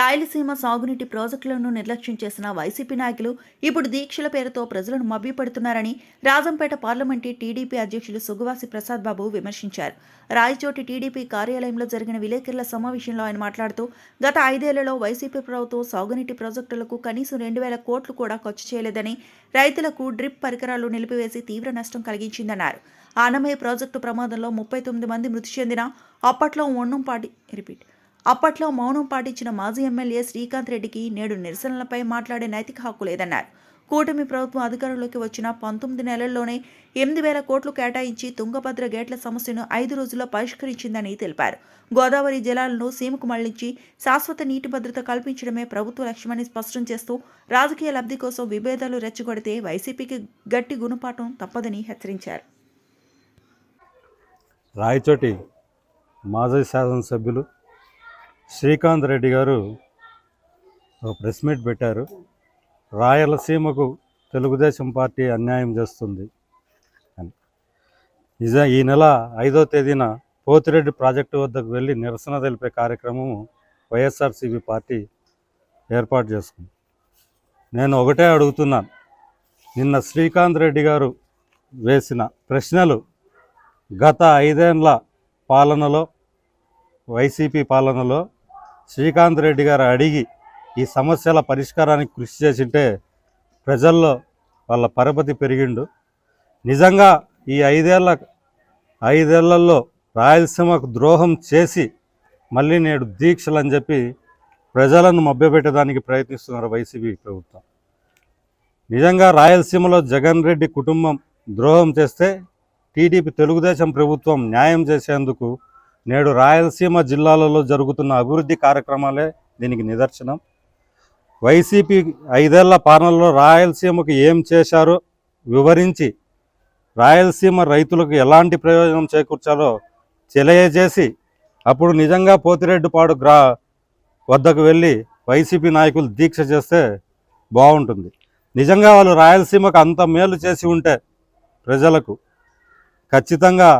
రాయలసీమ సాగునీటి ప్రాజెక్టులను నిర్లక్ష్యం చేసిన వైసీపీ నాయకులు ఇప్పుడు దీక్షల పేరుతో ప్రజలను మభ్యపెడుతున్నారని రాజంపేట పార్లమెంటు టీడీపీ అధ్యక్షులు సుగవాసి ప్రసాద్ బాబు విమర్శించారు. రాయచోటి టీడీపీ కార్యాలయంలో జరిగిన విలేకరుల సమావేశంలో ఆయన మాట్లాడుతూ గత ఐదేళ్ళలో వైసీపీ ప్రభుత్వం సాగునీటి ప్రాజెక్టులకు కనీసం రెండు వేల కోట్లు కూడా ఖర్చు చేయలేదని రైతులకు డ్రిప్ పరికరాలు నిలిపివేసి తీవ్ర నష్టం కలిగించిందన్నారు. ఆనమయ్య ప్రాజెక్టు ప్రమాదంలో ముప్పై తొమ్మిది మంది మృతి చెందిన అప్పట్లో ఒన్నంపాటి రిపీట్ అప్పట్లో మౌనం పాటించిన మాజీ ఎమ్మెల్యే శ్రీకాంత్ రెడ్డికి నేడు నిరసనలపై మాట్లాడే నైతిక హక్కు లేదన్నారు. కూటమి ప్రభుత్వం అధికారంలోకి వచ్చిన పంతొమ్మిది నెలల్లోనే ఎనిమిది వేల కోట్లు కేటాయించి తుంగభద్ర గేట్ల సమస్యను ఐదు రోజుల్లో పరిష్కరించిందని తెలిపారు. గోదావరి జలాలను సీమకు మళ్ళించి శాశ్వత నీటి భద్రత కల్పించడమే ప్రభుత్వ లక్ష్యమని స్పష్టం చేస్తూ రాజకీయ లబ్ధి కోసం విభేదాలు రెచ్చగొడితే వైసీపీకి గట్టి గుణపాఠం తప్పదని హెచ్చరించారు. రాయచోటి మాజీ శాసనసభ్యులు శ్రీకాంత్ రెడ్డి గారు ఒక ప్రెస్ మీట్ పెట్టారు. రాయలసీమకు తెలుగుదేశం పార్టీ అన్యాయం చేస్తుంది అని. నిజ ఈ నెల ఐదో తేదీన పోతిరెడ్డి ప్రాజెక్టు వద్దకు వెళ్ళి నిరసన తెలిపే కార్యక్రమం వైఎస్ఆర్సీపీ పార్టీ ఏర్పాటు చేసుకుంది. నేను ఒకటే అడుగుతున్నాను. నిన్న శ్రీకాంత్ రెడ్డి గారు వేసిన ప్రశ్నలు గత ఐదేళ్ళ పాలనలో వైసీపీ పాలనలో శ్రీకాంత్ రెడ్డి గారు అడిగి ఈ సమస్యల పరిష్కారానికి కృషి చేసింటే ప్రజల్లో వాళ్ళ పరపతి పెరిగిండు. నిజంగా ఈ ఐదేళ్ళ ఐదేళ్ళలో రాయలసీమకు ద్రోహం చేసి మళ్ళీ నేడు దీక్షలు అని చెప్పి ప్రజలను మభ్యపెట్టడానికి ప్రయత్నిస్తున్నారు వైసీపీ ప్రభుత్వం. నిజంగా రాయలసీమలో జగన్ రెడ్డి కుటుంబం ద్రోహం చేస్తే టీడీపీ తెలుగుదేశం ప్రభుత్వం న్యాయం చేసేందుకు నేడు రాయలసీమ జిల్లాలలో జరుగుతున్న అభివృద్ధి కార్యక్రమాలే దీనికి నిదర్శనం. వైసీపీ ఐదేళ్ళ పాలనలో రాయలసీమకు ఏం చేశారో వివరించి రాయలసీమ రైతులకు ఎలాంటి ప్రయోజనం చేకూర్చాలో తెలియజేసి అప్పుడు నిజంగా పోతిరెడ్డిపాడు గ్రా వద్దకు వెళ్ళి వైసీపీ నాయకులు దీక్ష చేస్తే బాగుంటుంది. నిజంగా వాళ్ళు రాయలసీమకు అంత మేలు చేసి ఉంటే ప్రజలకు ఖచ్చితంగా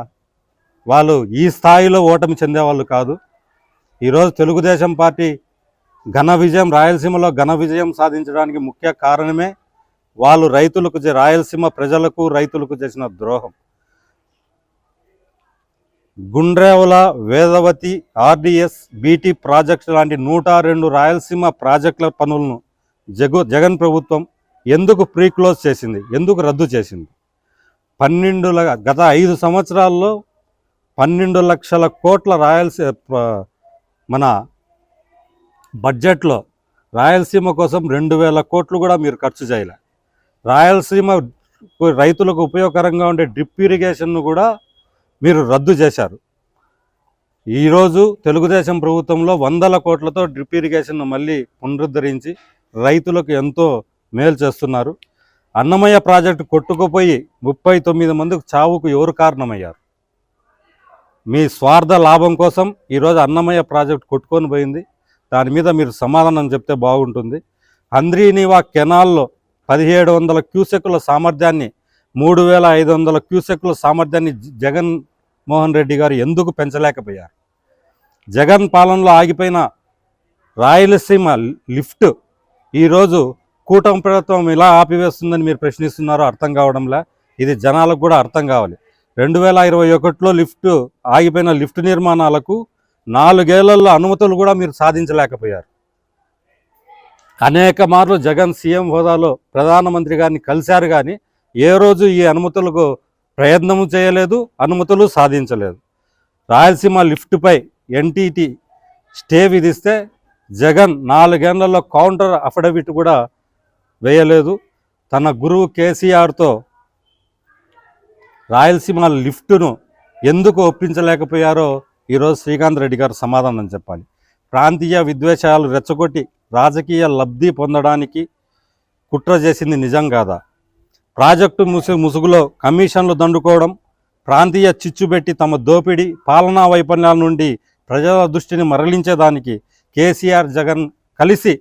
వాళ్ళు ఈ స్థాయిలో ఓటమి చెందేవాళ్ళు కాదు. ఈరోజు తెలుగుదేశం పార్టీ ఘన విజయం రాయలసీమలో ఘన విజయం సాధించడానికి ముఖ్య కారణమే వాళ్ళు రైతులకు చే- రాయలసీమ ప్రజలకు రైతులకు చేసిన ద్రోహం. Gundrevula Vedavathi RDS BT project లాంటి నూట రెండు రాయలసీమ ప్రాజెక్టుల పనులను జగ జగన్ ప్రభుత్వం ఎందుకు ప్రీక్లోజ్ చేసింది? ఎందుకు రద్దు చేసింది? పన్నెండు గత ఐదు సంవత్సరాల్లో పన్నెండు లక్షల కోట్ల రాయలసీ మన బడ్జెట్లో రాయలసీమ కోసం రెండు వేల కోట్లు కూడా మీరు ఖర్చు చేయలే. రాయలసీమ రైతులకు ఉపయోగకరంగా ఉండే డ్రిప్ ఇరిగేషన్ను కూడా మీరు రద్దు చేశారు. ఈరోజు తెలుగుదేశం ప్రభుత్వంలో వందల కోట్లతో డ్రిప్ ఇరిగేషన్ను మళ్ళీ పునరుద్ధరించి రైతులకు ఎంతో మేలు చేస్తున్నారు. అన్నమయ్య ప్రాజెక్టు కొట్టుకుపోయి ముప్పై తొమ్మిది మందికి చావుకు ఎవరు కారణమయ్యారు? మీ స్వార్థ లాభం కోసం ఈరోజు అన్నమయ్య ప్రాజెక్టు కొట్టుకొని పోయింది. దాని మీద మీరు సమాధానం చెప్తే బాగుంటుంది. అంద్రీనివా కెనాల్లో పదిహేడు వందల క్యూసెక్కుల సామర్థ్యాన్ని మూడు వేల ఐదు వందల క్యూసెక్కుల సామర్థ్యాన్ని జగన్ మోహన్ రెడ్డి గారు ఎందుకు పెంచలేకపోయారు? జగన్ పాలనలో ఆగిపోయిన రాయలసీమ లిఫ్ట్ ఈరోజు కూటమి ప్రభుత్వం ఇలా ఆపివేస్తుందని మీరు ప్రశ్నిస్తున్నారో అర్థం కావడంలా ఇది జనాలకు కూడా అర్థం కావాలి. రెండు వేల ఇరవై ఒకటిలో లిఫ్ట్ ఆగిపోయిన లిఫ్ట్ నిర్మాణాలకు నాలుగేళ్ళలో అనుమతులు కూడా మీరు సాధించలేకపోయారు. అనేక మార్లు జగన్ సీఎం హోదాలో ప్రధానమంత్రి గారిని కలిశారు కానీ ఏ రోజు ఈ అనుమతులకు ప్రయత్నము చేయలేదు అనుమతులు సాధించలేదు. రాయలసీమ లిఫ్ట్పై ఎన్టీటీ స్టే విధిస్తే జగన్ నాలుగేళ్ళలో కౌంటర్ అఫిడవిట్ కూడా వేయలేదు. తన గురువు కేసీఆర్తో రాయలసీమ లిఫ్టును ఎందుకు ఒప్పించలేకపోయారో ఈరోజు శ్రీకాంత్ రెడ్డి గారు సమాధానం చెప్పాలి. ప్రాంతీయ విద్వేషాలు రెచ్చగొట్టి రాజకీయ లబ్ధి పొందడానికి కుట్ర చేసింది నిజం కాదా? ప్రాజెక్టు ముసు ముసుగులో కమిషన్లు దండుకోవడం ప్రాంతీయ చిచ్చుబెట్టి తమ దోపిడీ పాలనా వైఫల్యాల నుండి ప్రజల దృష్టిని మరలించేదానికి కేసీఆర్ జగన్ కలిసి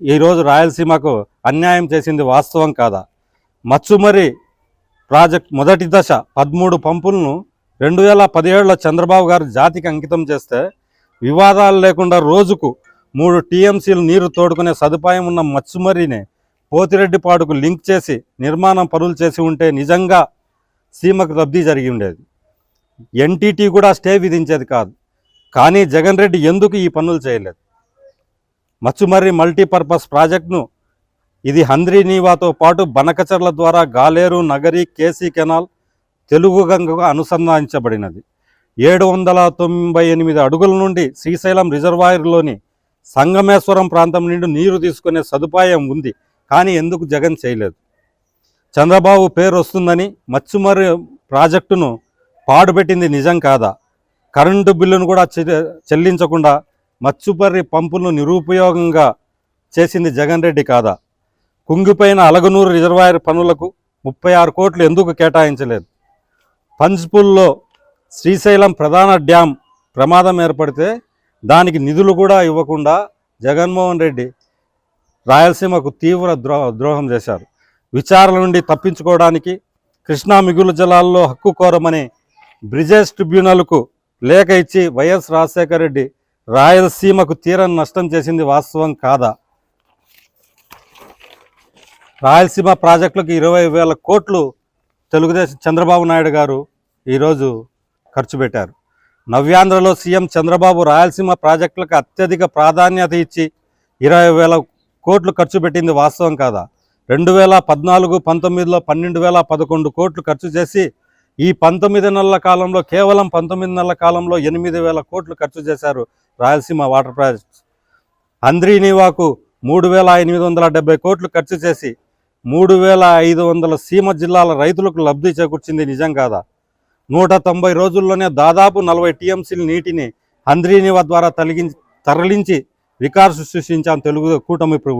ఈరోజు రాయలసీమకు అన్యాయం చేసింది వాస్తవం కాదా? మచ్చుమరి ప్రాజెక్ట్ మొదటి దశ పదమూడు పంపులను రెండు వేల పదిహేడులో చంద్రబాబు గారు జాతికి అంకితం చేస్తే వివాదాలు లేకుండా రోజుకు మూడు టీఎంసీలు నీరు తోడుకునే సదుపాయం ఉన్న మత్స్యమరిని పోతిరెడ్డిపాడుకు లింక్ చేసి నిర్మాణం పనులు చేసి ఉంటే నిజంగా సీమకు లబ్ధి జరిగి ఉండేది. ఎన్టీటీ కూడా స్టే విధించేది కాదు. కానీ జగన్ రెడ్డి ఎందుకు ఈ పనులు చేయలేదు? మచ్చుమర్రి మల్టీపర్పస్ ప్రాజెక్టును ఇది హంద్రీ నీవాతో పాటు బనకచర్ల ద్వారా గాలేరు నగరి కేసీ కెనాల్ తెలుగు గంగకు అనుసంధానించబడినది. ఏడు వందల తొంభై ఎనిమిది అడుగుల నుండి శ్రీశైలం రిజర్వాయర్లోని సంగమేశ్వరం ప్రాంతం నుండి నీరు తీసుకునే సదుపాయం ఉంది కానీ ఎందుకు జగన్ చేయలేదు? చంద్రబాబు పేరు వస్తుందని మచ్చుమర్రి ప్రాజెక్టును పాడుపెట్టింది నిజం కాదా? కరెంటు బిల్లును కూడా చె- చెల్లించకుండా మచ్చుపర్రి పంపులను నిరుపయోగంగా చేసింది జగన్ రెడ్డి కాదా? కుంగిపోయిన అలగనూరు రిజర్వాయర్ పనులకు ముప్పై ఆరు కోట్లు ఎందుకు కేటాయించలేదు? పంచ్పూల్లో శ్రీశైలం ప్రధాన డ్యాం ప్రమాదం ఏర్పడితే దానికి నిధులు కూడా ఇవ్వకుండా జగన్మోహన్ రెడ్డి రాయలసీమకు తీవ్ర ద్రో ద్రోహం చేశారు. విచారణ నుండి తప్పించుకోవడానికి కృష్ణా మిగులు జలాల్లో హక్కు కోరమని బ్రిజేష్ ట్రిబ్యునల్కు లేఖ ఇచ్చి వైఎస్ రాజశేఖర రెడ్డి రాయలసీమకు తీరని నష్టం చేసింది వాస్తవం కాదా? రాయలసీమ ప్రాజెక్టులకు ఇరవై వేల కోట్లు తెలుగుదేశం చంద్రబాబు నాయుడు గారు ఈరోజు ఖర్చు పెట్టారు. నవ్యాంధ్రలో సీఎం చంద్రబాబు రాయలసీమ ప్రాజెక్టులకు అత్యధిక ప్రాధాన్యత ఇచ్చి ఇరవై వేల కోట్లు ఖర్చు పెట్టింది వాస్తవం కాదా? రెండు వేల పద్నాలుగు పంతొమ్మిదిలో పన్నెండు వేల పదకొండు కోట్లు ఖర్చు చేసి ఈ పంతొమ్మిది నెలల కాలంలో కేవలం పంతొమ్మిది నెలల కాలంలో ఎనిమిది వేల కోట్లు ఖర్చు చేశారు రాయలసీమ వాటర్ ప్రాజెక్ట్స్. అంద్రీనీవాకు మూడు వేల ఎనిమిది వందల డెబ్బై కోట్లు ఖర్చు చేసి మూడు వేల ఐదు వందల సీమ జిల్లాల రైతులకు లబ్ధి చేకూర్చింది నిజం కాదా? నూట తొంభై రోజుల్లోనే దాదాపు నలభై టీఎంసీల నీటిని హంద్రీనివా ద్వారా తొలగించి తరలించి రికార్డు సృష్టించాం తెలుగు కూటమి ప్రభుత్వం.